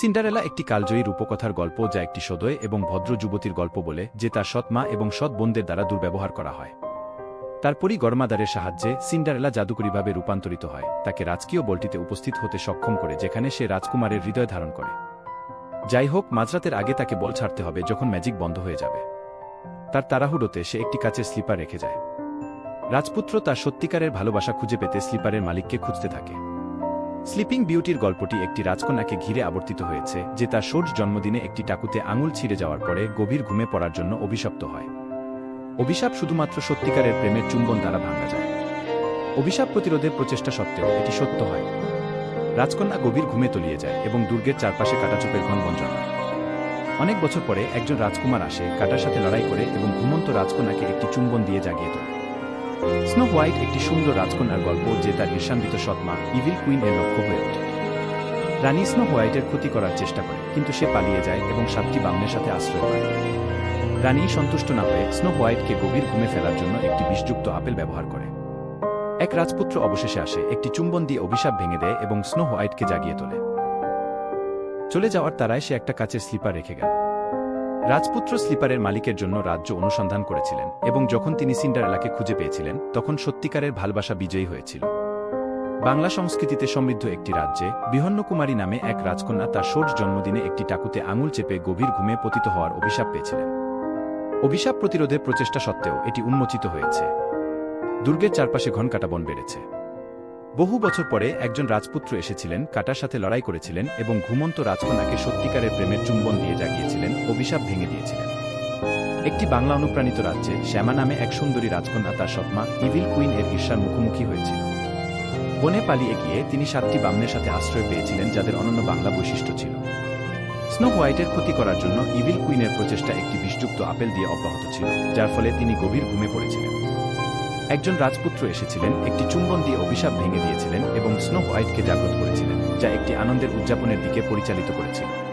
Cinderella একটি কালজয়ী রূপকথার গল্প যা একটি সদয় এবং ভদ্র যুবতীর গল্প বলে, যে তার সৎ মা এবং সৎ বোনদের দ্বারা দুর্ব্যবহার করা হয়। তারপরই গরমাদারের সাহায্যে সিন্ডারেলা জাদুকরীভাবে রূপান্তরিত হয়। তাকে রাজকীয় বলটিতে উপস্থিত হতে সক্ষম করে, যেখানে সে রাজকুমারের হৃদয় ধারণ করে। যাই হোক, মাঝরাতের আগে তাকে বল ছাড়তে হবে যখন ম্যাজিক বন্ধ হয়ে যাবে। তার তাড়াহুড়োতে সে একটি কাচের স্লিপার রেখে যায়। রাজপুত্র তার সত্যিকারের ভালোবাসা খুঁজে পেতে স্লিপারের মালিককে খুঁজতে থাকে। স্লিপিং বিউটির গল্পটি একটি রাজকন্যাকে ঘিরে আবর্তিত হয়েছে, যে তার সোর্স জন্মদিনে একটি টাকুতে আঙুল ছিঁড়ে যাওয়ার পরে গভীর ঘুমে পড়ার জন্য অভিশপ্ত হয়। অভিশাপ শুধুমাত্র সত্যিকারের প্রেমের চুম্বন দ্বারা ভাঙা যায়। অভিশাপ প্রতিরোধের প্রচেষ্টা সত্ত্বেও এটি সত্য হয়। রাজকন্যা গভীর ঘুমে তলিয়ে যায় এবং দুর্গের চারপাশে কাটাচুপের ঘন বন জন্মায় অনেক বছর পরে একজন রাজকুমার আসে, কাটার সাথে লড়াই করে এবং ঘুমন্ত রাজকন্যাকে একটি চুম্বন দিয়ে জাগিয়ে তোলে। স্নো হোয়াইট একটি সুন্দর রাজকন্যার গল্প যে তার ঈর্ষান্বিত সৎমা ইভিল কুইন এর লক্ষ্য হয়ে ওঠে। রানী স্নো হোয়াইটের ক্ষতি করার চেষ্টা করে, কিন্তু সে পালিয়ে যায় এবং সাতটি বামনের সাথে আশ্রয় পায়। রানী সন্তুষ্ট না হয়ে স্নো হোয়াইটকে গভীর ঘুমে ফেলার জন্য একটি বিষযুক্ত আপেল ব্যবহার করে। এক রাজপুত্র অবশেষে আসে, একটি চুম্বন দিয়ে অভিশাপ ভেঙে দেয় এবং স্নো হোয়াইটকে জাগিয়ে তোলে। চলে যাওয়ার তারায় সে একটা কাচের স্লিপার রেখে গেল। রাজপুত্র স্লিপারের মালিকের জন্য রাজ্য অনুসন্ধান করেছিলেন এবং যখন তিনি সিন্ডারেলাকে খুঁজে পেয়েছিলেন, তখন সত্যিকারের ভালোবাসা বিজয়ী হয়েছিল। বাংলা সংস্কৃতিতে সমৃদ্ধ একটি রাজ্যে বিহন্নকুমারী নামে এক রাজকন্যা তার ষোড়শ জন্মদিনে একটি টাকুতে আঙুল চেপে গভীর ঘুমে পতিত হওয়ার অভিশাপ পেয়েছিলেন। অভিশাপ প্রতিরোধের প্রচেষ্টা সত্ত্বেও এটি উন্মোচিত হয়েছে। দুর্গের চারপাশে ঘন কাটা বন বেড়েছে। বহু বছর পরে একজন রাজপুত্র এসেছিলেন, কাটার সাথে লড়াই করেছিলেন এবং ঘুমন্ত রাজকন্যাকে সত্যিকারের প্রেমের চুম্বন দিয়ে জাগিয়েছিলেন। অভিশাপ ভেঙে দিয়েছিলেন। একটি বাংলা অনুপ্রাণিত রাজ্যে শ্যামা নামে এক সুন্দরী রাজকন্যা তার সৎমা ইভিল কুইন এর ঈর্ষার মুখোমুখি হয়েছিল। বনে পালিয়ে গিয়ে তিনি সাতটি বামনের সাথে আশ্রয় পেয়েছিলেন যাদের অনন্য বাংলা বৈশিষ্ট্য ছিল। স্নো হোয়াইটের ক্ষতি করার জন্য ইভিল কুইনের প্রচেষ্টা একটি বিষযুক্ত আপেল দিয়ে অব্যাহত ছিল, যার ফলে তিনি গভীর ঘুমে পড়েছিলেন। একজন রাজপুত্র এসেছিলেন, একটি চুম্বন দিয়ে অভিশাপ ভেঙে দিয়েছিলেন এবং স্নো হোয়াইটকে জাগ্রত করেছিলেন, যা একটি আনন্দের উদযাপনের দিকে পরিচালিত করেছিল।